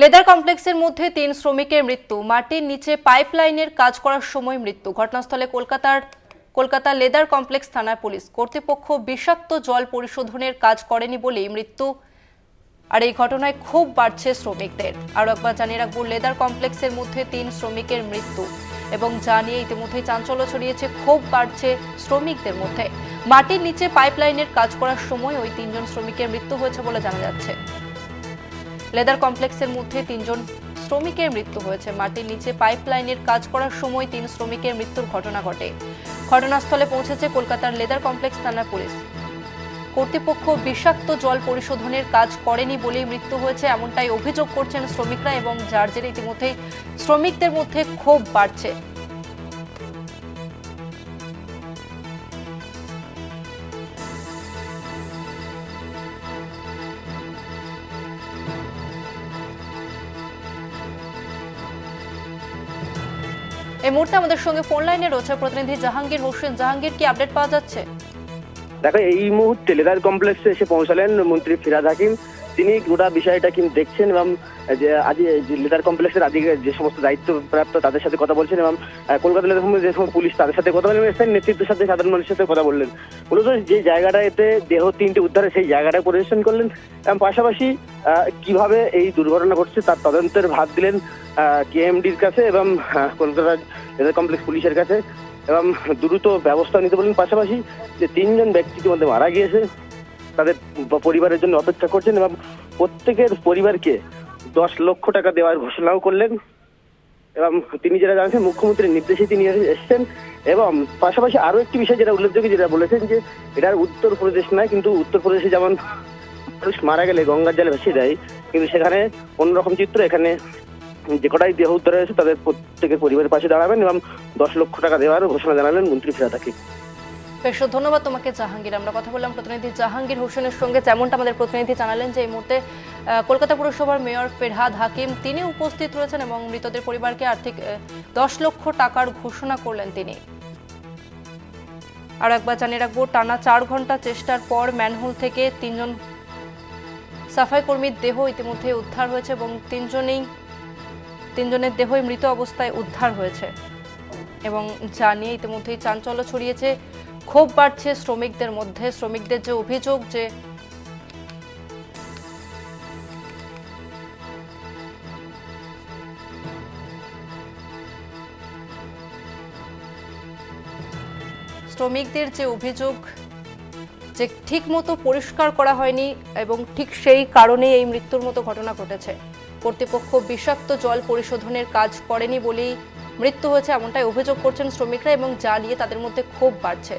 Leather কমপ্লেক্সের মধ্যে তিন শ্রমিকের মৃত্যু। মাটির নিচে পাইপলাইনের কাজ করার সময় মৃত্যু। ঘটনাস্থলে কলকাতার কলকাতা লেদার কমপ্লেক্স থানার পুলিশ। কর্তৃপক্ষ বিষাক্ত জল পরিশোধনের কাজ করেনি বলেই মৃত্যু। আর এই ঘটনায় খুব বাড়ছে শ্রমিকদের। আরও একবার জানিয়ে রাখব, লেদার কমপ্লেক্সের মধ্যে তিন শ্রমিকের মৃত্যু এবং জানিয়ে ইতিমধ্যেই চাঞ্চল্য ছড়িয়েছে ক্ষোভ বাড়ছে শ্রমিকদের মধ্যে। মাটির নিচে পাইপলাইনের কাজ করার সময় ওই তিনজন শ্রমিকের মৃত্যু হয়েছে বলে জানা যাচ্ছে। লেদার কমপ্লেক্সের মধ্যে তিনজন শ্রমিকের মৃত্যু হয়েছে। মাটির নিচে পাইপলাইনের কাজ করার সময় তিন শ্রমিকের মৃত্যুর ঘটনা ঘটে। ঘটনাস্থলে পৌঁছেছে কলকাতার লেদার কমপ্লেক্স থানার পুলিশ। কর্তৃপক্ষ বিষাক্ত জল পরিশোধনের কাজ করেনি বলেই মৃত্যু হয়েছে এমনটাই অভিযোগ করছেন শ্রমিকরা এবং যার জেরে ইতিমধ্যেই শ্রমিকদের মধ্যে ক্ষোভ বাড়ছে। এই মুহূর্তে আমাদের সঙ্গে ফোন লাইনে রয়েছে প্রতিনিধি জাহাঙ্গীর হোসেন। জাহাঙ্গীর, কি আপডেট পাওয়া যাচ্ছে? দেখো, এই মুহূর্তে লেদার কমপ্লেক্সে এসে পৌঁছালেন মন্ত্রী ফিরাদ হাকিম। তিনি গোটা বিষয়টা কিন্তু দেখছেন এবং যে আজ লেদার কমপ্লেক্সের আজকে যে সমস্ত দায়িত্বপ্রাপ্ত তাদের সাথে কথা বলছেন এবং কলকাতা লেদার যে সমস্ত পুলিশ তাদের সাথে কথা বলেন এবং নেতৃত্বের সাথে সাধারণ মানুষের সাথে কথা বললেন। মূলত যে জায়গাটা এতে দেহ তিনটে উদ্ধারে সেই জায়গাটা পরিদর্শন করলেন এবং পাশাপাশি কীভাবে এই দুর্ঘটনা ঘটছে তার তদন্তের ভাগ দিলেন কেএমডির কাছে এবং কলকাতা লেদার কমপ্লেক্স পুলিশের কাছে এবং দ্রুত ব্যবস্থা নিতে বলেন পাশাপাশি যে তিনজন ব্যক্তি ইতিমধ্যে মারা গিয়েছে তাদের পরিবারের জন্য অপেক্ষা করছেন এবং প্রত্যেকের পরিবারকে দশ লক্ষ টাকা দেওয়ার ঘোষণাও করলেন। এবং তিনি যেটা জানছেন, মুখ্যমন্ত্রীর নির্দেশে তিনি এসেছেন এবং পাশাপাশি আরও একটি বিষয় যেটা উল্লেখযোগ্য, যেটা বলেছেন যে এটার উত্তরপ্রদেশ নয়, কিন্তু উত্তরপ্রদেশে যেমন মানুষ মারা গেলে গঙ্গার জলে ভেসে যায়, কিন্তু সেখানে অন্যরকম চিত্র, এখানে যে কটাই দেহ উদ্ধার হয়েছে, তাদের প্রত্যেকের পরিবারের পাশে দাঁড়াবেন এবং দশ লক্ষ টাকা দেওয়ার ঘোষণা জানালেন মন্ত্রী ফিরাদ বেশ ধন্যবাদ তোমাকে, জাহাঙ্গীর। আমরা কথা বললাম প্রতিনিধি জাহাঙ্গীর হোসেনের সঙ্গে, যেমনটা আমাদের প্রতিনিধি জানালেন যে এই মুহূর্তে কলকাতা পুরসভার মেয়র ফেরহাদ হাকিম, তিনি উপস্থিত রয়েছেন এবং মৃতদের পরিবারকে আর্থিক দশ লক্ষ টাকার ঘোষণা করলেন তিনি। আর একবার জানিয়ে রাখব, টানা চার ঘণ্টা চেষ্টার পর ম্যানহোল থেকে তিনজন সাফাই কর্মীর দেহ ইতিমধ্যে উদ্ধার হয়েছে এবং তিনজনেই, তিনজনের দেহই মৃত অবস্থায় উদ্ধার হয়েছে। এবং যা নিয়ে ইতিমধ্যেই চাঞ্চল্য ছড়িয়েছে। ক্ষোভ বাড়ছে শ্রমিকদের মধ্যে, শ্রমিকদের যে অভিযোগ যে শ্রমিকদের যে অভিযোগ যে ঠিক মতো পরিষ্কার করা হয়নি এবং ঠিক সেই কারণেই এই মৃত্যুর মতো ঘটনা ঘটেছে। কর্তৃপক্ষ বিষাক্ত জল পরিশোধনের কাজ করেনি বলেই মৃত্যু হয়েছে এমনটাই অভিযোগ করছেন শ্রমিকরা এবং যা নিয়ে তাদের মধ্যে ক্ষোভ বাড়ছে।